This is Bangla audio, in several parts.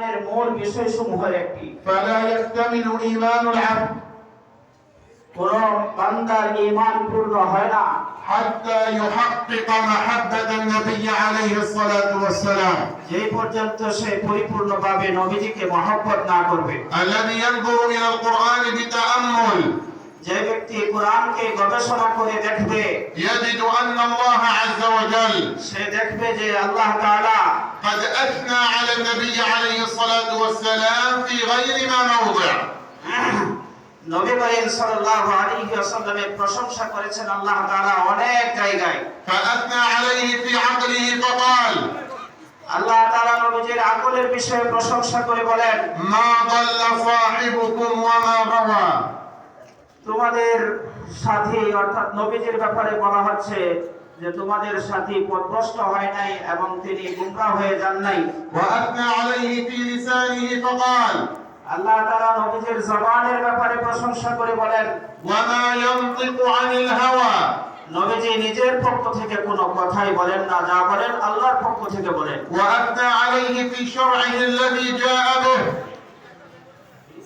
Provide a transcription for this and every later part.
ইমানের মূল বিষয়সমূহের একটি। ফালা ইয়াকতামিলু ঈমানুল আব কোন বান্দার ঈমান পূর্ণ হয় না। হাত্তা ইউহাক্কিকা মাহাব্বাতান নবী আলাইহিস সালাতু ওয়াস সালাম যেই পর্যন্ত সে পরিপূর্ণভাবে নবীজিকে মহব্বত না করবে। আল্লাযী ইয়ানজুরু ইলাল কুরআন বিতাআম্মুল। যে ব্যক্তি কোরআনকে গবেষণা করে দেখবে ইয়াজিদু আন্নাল্লাহ আযজা ওয়া জাল। সে দেখবে যে আল্লাহ তাআলা قد أثنى على النبي عليه الصلاة والسلام في غير ما موضع নবী করিম সাল্লাল্লাহু আলাইহি ওয়াসাল্লামের প্রশংসা করেছেন আল্লাহ তাআলা অনেক জায়গায় فأثنى عليه في عقله فقال আল্লাহ তাআলা নবীজির আকলের বিষয়ে প্রশংসা করে বলেন ما ضل صاحبكم وما غوى তোমাদের সাথী অর্থাৎ নবীজির ব্যাপারে বলা হচ্ছে যে তোমাদের সাথী পথভ্রষ্ট হয় নাই এবং তিনি গুমরা হয়ে যান নাই। আল্লাহ তাআলা নবীর জবানের ব্যাপারে প্রশংসা করে বলেন ওয়া মা ইয়ানতিকু আনিল হাওয়া। নবীজি নিজের পক্ষ থেকে কোনো কথাই বলেন না যা বলেন আল্লাহর পক্ষ থেকে বলেন। ওয়া আলাইহি ফি শার'iহি আল্লাযী জাআ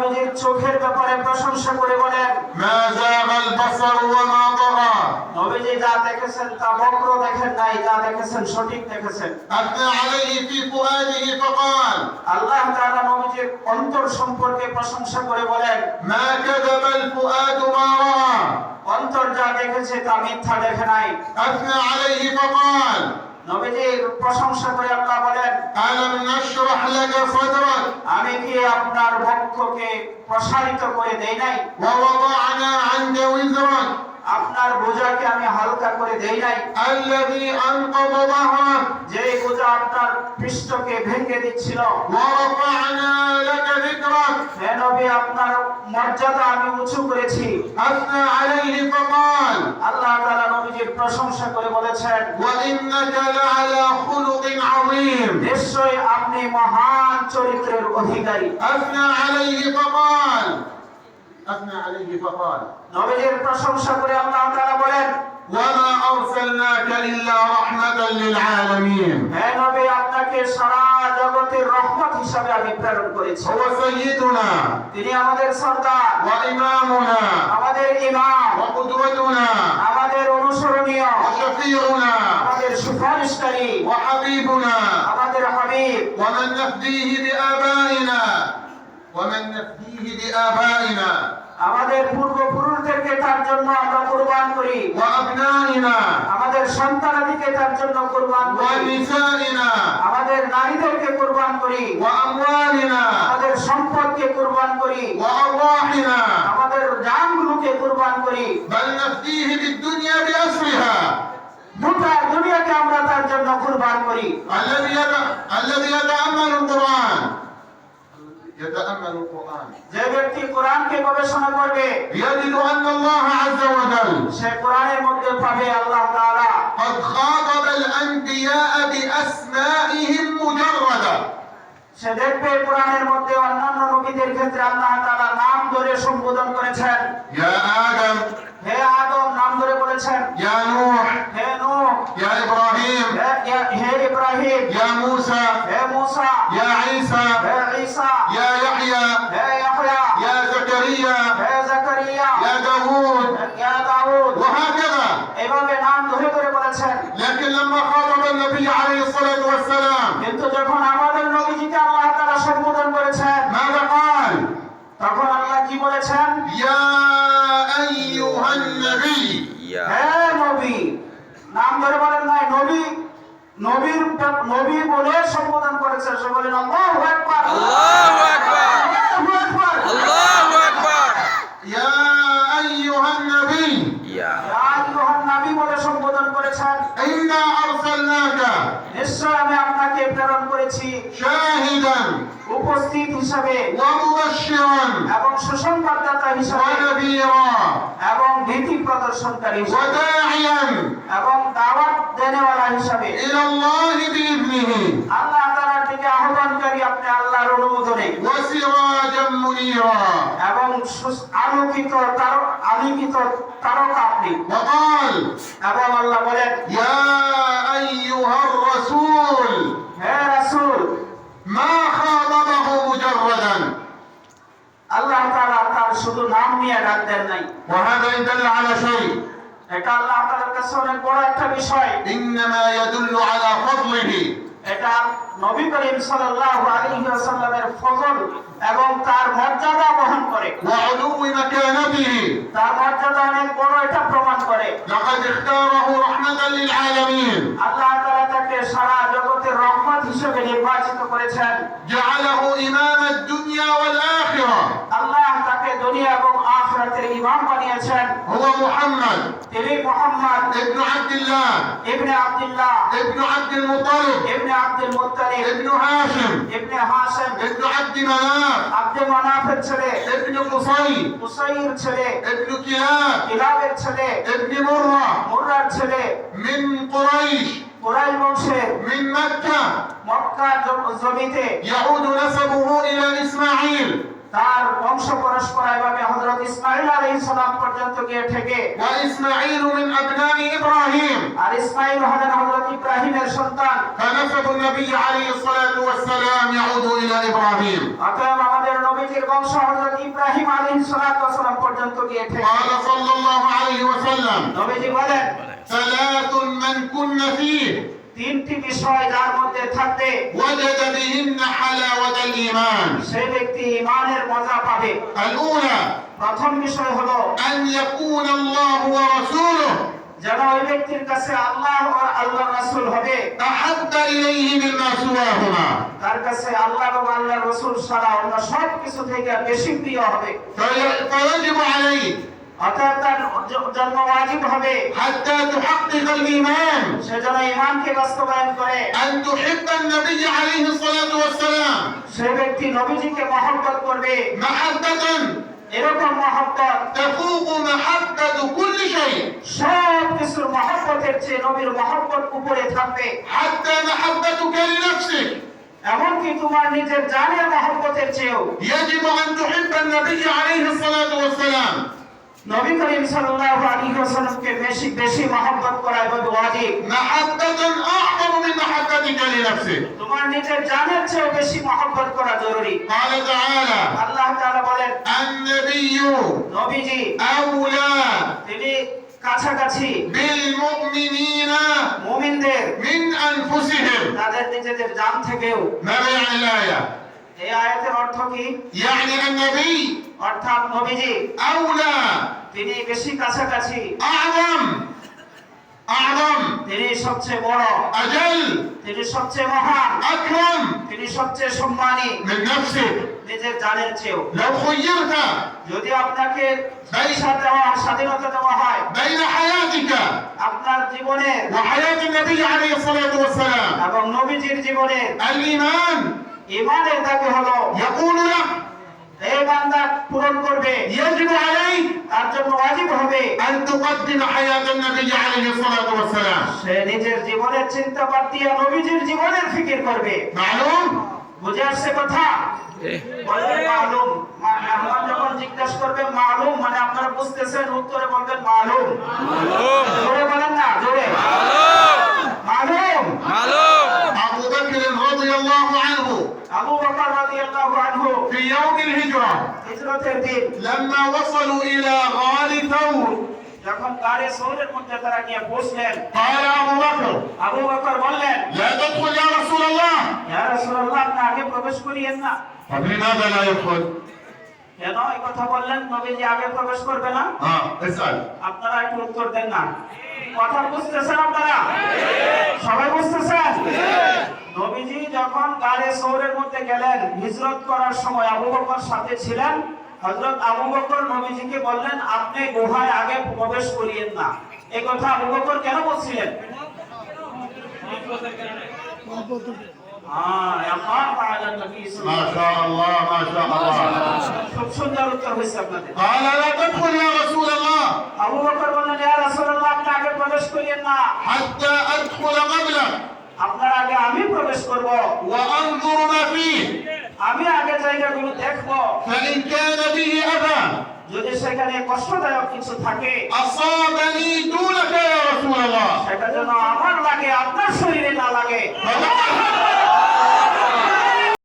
নবীজির চোখের ব্যাপারে প্রশংসা করে বলেন নবীজি যা দেখেছেন তা বক্র দেখেন নাই যা দেখেছেন সঠিক দেখেছেন। আল্লাহ নবীজির অন্তর সম্পর্কে প্রশংসা করে বলেন মা অন্তর যা দেখেছে তা মিথ্যা দেখে নাই। আলাইহি ফাকাল। নবীজির প্রশংসা করে আল্লাহ বলেন আলাম নাশরাহ লাকা সাদরাক আমি কি আপনার বক্ষকে প্রসারিত করে দেই নাই? ওয়া ওয়াদানা আনকা উযরাক আপনার বোঝাকে আমি হালকা করে দেই নাই। আল্লাযী আনকাযা যে বোঝা আপনার পৃষ্ঠকে ভেঙে দিচ্ছিল। ওয়া লাকা যিকরা। হে নবী আপনার মর্যাদা আমি উঁচু করেছি। আসনা আলাইহি ফাকাল। আল্লাহ তাআলা নবীজির প্রশংসা করে বলেছেন ওয়া ইন্নাকা লাআলা খুলুকিন আযীম। নিশ্চয় আপনি মহান চরিত্রের অধিকারী। আসনা আলাইহি ফাকাল। أثنى عليه فقال নবীজির প্রশংসা করে আল্লাহ তাআলা বলেন وما أرسلناك إلا رحمة للعالمين হে নবী আপনাকে সারা জগতের রহমত হিসাবে আমি প্রেরণ করেছি هو سيدنا তিনি আমাদের সর্দার وإمامنا আমাদের ইমাম وقدوتنا আমাদের অনুসরণীয় وشفيعنا আমাদের সুপারিশকারী وحبيبنا আমাদের হাবিব ومن نفديه بآبائنا ومن نفديه بآبائنا আমাদের পূর্বপুরুষদেরকে তার জন্য আমরা কুরবান করি। আমাদের সন্তানাদিকে তার জন্য কুরবান করি। আমাদের নারীদেরকে কুরবান করি। আমাদের সম্পদকে কুরবান করি। আমাদের জানগুলোকে কুরবান করি। গোটা দুনিয়াকে আমরা তার জন্য কুরবান করি। আল্লাহ আল্লাহ যে কোরআনকে গবেষণা করবে يجد أن الله عز وجل সে কোরআনের মধ্যে পাবে আল্লাহ তাআলা قد خاطب الأنبياء بأسمائهم مجردة সে দেখবে কোরআনের মধ্যে অন্যান্য নবীদের ক্ষেত্রে আল্লাহ তাআলা নাম ধরে সম্বোধন করেছেন يا যখন আমাদের নবীজিকে আল্লাহ তাআলা সম্বোধন করেছেন ماذا قال তখন আল্লাহ কি বলেছেন يا أيها النبي হে নবী নাম ধরে বলেন নাই নবী নবীর নবী বলে সম্বোধন করেছে সে বলেন আল্লাহু আকবার আল্লাহু আকবার। আল্লাহু আকবার আল্লাহু আকবার يا أيها النبي ইয়া ইয়া আইয়ুহান নবী বলে সম্বোধন করেছেন إنا করেছি। উপস্থিত হিসাবে ওয়া মুবাশশিরান এবং সুসংবাদদাতা হিসাবে এবং ভীতি প্রদর্শনকারী ওয়া এবং দাওয়াত দেনেওয়ালা হিসাবে আল্লাহ তাআলার দিকে আহ্বানকারী আপনি আল্লাহর অনুমোদনে এবং আলোকিত তার আলোকিত তারক আপনি। এবং আল্লাহ বলেন ইয়া আইয়ুহার রাসূল। রাসূল মা খাদামাহু মুজাররাদান। আল্লাহ তাআলা তার শুধু নাম নিয়ে নাই। আলা শাই। এটা আল্লাহ তাআলার কাছে অনেক বড় একটা বিষয়। ইন্নামা ইয়াদুল্লু আলা এটা নবী করিম সাল্লাল্লাহু আলাইহি ওয়াসাল্লামের ফজল এবং তার মর্যাদা বহন করে। ওয়া উলুমি মাকানাতিহি। তার মর্যাদা অনেক বড় এটা প্রমাণ করে। লাকাদ ইখতারাহু রাহমাতাল লিল আলামিন। আল্লাহ তাকে সারা জগতের রহমত হিসেবে নির্বাচিত করেছেন। জাআলাহু ইমামাদ দুনিয়া ওয়াল আখিরা। আল্লাহ তাকে দুনিয়া এবং আখিরাতের ইমাম বানিয়েছেন। হুয়া মুহাম্মদ। তিনি মুহাম্মদ। ইবনে আব্দুল্লাহ। ইবনে আব্দুল্লাহ। ইবনে আব্দুল মুত্তালিব ইবনে আব্দুল মুত্তালিব ইবনে হাশিম। ইবনে হাশিম। ইবনে আব্দ মানাফ। আব্দ মানাফ ছেলে। ইবনে কুসাই কুসাইয়ের ছেলে। ইবনে কিলাব কিলাবের ছেলে। ইবনে মুররা। মুররা ছেলে। মিন কুরাইশ। কোরাই বংশে মিন মক্কা। মক্কা জমিতে ইয়াহুদ নাসাবুহু ইলা ইসমাঈল। তার বংশ পরস্পর এভাবে হযরত ইসমাঈল আলাইহিস সালাম পর্যন্ত গিয়ে থেকে ওয়া ইসমাঈল মিন আবনাই ইব্রাহিম। আর ইসমাঈল হলেন হযরত ইব্রাহিমের সন্তান। ফানাসাবু নবী আলাইহিস সালাতু ওয়াস সালাম ইয়াহুদ ইলা ইব্রাহিম। অতএব আমাদের নবীর বংশ হযরত ইব্রাহিম আলাইহিস সালাতু ওয়াস সালাম পর্যন্ত গিয়ে থেকে আলা সাল্লাল্লাহু আলাইহি ওয়া সাল্লাম নবীজি বলেন ثلاث من كن فيه তিনটি বিষয় যার মধ্যে থাকবে وجد بهن حلاوة الإيمان সেই ব্যক্তি ইমানের মজা পাবে الأولى প্রথম বিষয় হলো أن يكون الله ورسوله যেন ওই ব্যক্তির কাছে আল্লাহ ও আল্লাহ রাসূল হবে أحب إليه مما سواهما তার কাছে আল্লাহ এবং আল্লাহ রসুল ছাড়া অন্য সব কিছু থেকে বেশি প্রিয় হবে في- فيجب অর্থাৎ মহব্বতের চেয়ে নবীর মহব্বত উপরে থাকবে। এমনকি তোমার নিজের জানের মহব্বতের চেয়েও। নবী করিম সাল্লাল্লাহু আলাইহি ওয়াসাল্লামকে বেশি বেশি মহব্বত করা এবং ওয়াজিব محبة أعظم من محبتك لنفسك তোমার নিজের জানের চেয়েও বেশি মহব্বত করা জরুরি قال تعالى আল্লাহ তাআলা বলেন النبي নবীজি أولى তিনি কাছাকাছি بالمؤمنين মুমিনদের من أنفسهم তাদের নিজেদের জান থেকেও ماذا يعني الآية؟ এই আয়াতের অর্থ কি يعني النبي অর্থাৎ নবীজি আউলা। তিনি বেশি কাছাকাছি। আদম। আদম। তিনি সবচেয়ে বড়। আজল। তিনি সবচেয়ে মহান। আকরাম। তিনি সবচেয়ে সম্মানী। নফসে। নিজের জানের চেয়েও। লাউ যদি আপনাকে বাইসা দেওয়া স্বাধীনতা দেওয়া হয় বাইনা হায়াতিকা। আপনার জীবনে ওয়া হায়াতি নবী আলাইহি সালাতু ওয়াস সালাম এবং নবীজির জীবনে আল ঈমান ঈমানের দাবি হলো ইয়াকুলুনা এই বান্দা পূরণ করবে। ইয়াজিবু আলাইক তার জন্য ওয়াজিব হবে। আন তুকদ্দিম হায়াতান নবী আলাইহিস সালাতু ওয়াস সালাম সে নিজের জীবনের চিন্তা বাদ দিয়ে নবীজির জীবনের ফিকির করবে। মালুম? বুঝে আসছে কথা? মালুম। আমার যখন জিজ্ঞাসা করবে মালুম মানে আপনারা বুঝতেছেন উত্তরে বলবেন মালুম। মালুম। জোরে বলেন না জোরে। মালুম। মালুম। মালুম। رضي الله عنه আবু বকর রাদিয়াল্লাহু আনহু في يوم الهجرة হিজরতের দিন لما وصلوا إلى غار ثور যখন গাড়ে সৌরের মধ্যে তারা গিয়ে পৌঁছলেন قال أبو بكر আবু বকর বললেন لا تدخل يا رسول الله ইয়া রাসূলুল্লাহ আপনি আগে প্রবেশ করিয়েন না طب لماذا لا يدخل؟ কেন এই কথা বললেন নবীজি আগে প্রবেশ করবে না ها اسأل আপনারা একটু উত্তর দেন না কথা বুঝতেছেন আপনারা? সবাই বুঝতেছেন? নবীজি যখন গাড়ে শহরের মধ্যে গেলেন, হিজরত করার সময় আবু বকর সাথে ছিলেন হজরত আবু বকর নবীজিকে বললেন, আপনি গুহায় আগে প্রবেশ করিয়েন না। এই কথা আবু বকর কেন বলছিলেন? খুব সুন্দর উত্তর হয়েছে আপনাদের। আবু বকর প্রবেশ করিয়েন না। হাত্তা আপনার আগে আমি প্রবেশ করব। ওয়া আমি আগে জায়গাগুলো দেখব। যদি সেখানে কষ্টদায়ক কিছু থাকে আসাবানি দুলাকা ইয়া সেটা যেন আমার লাগে আপনার শরীরে না লাগে। 아!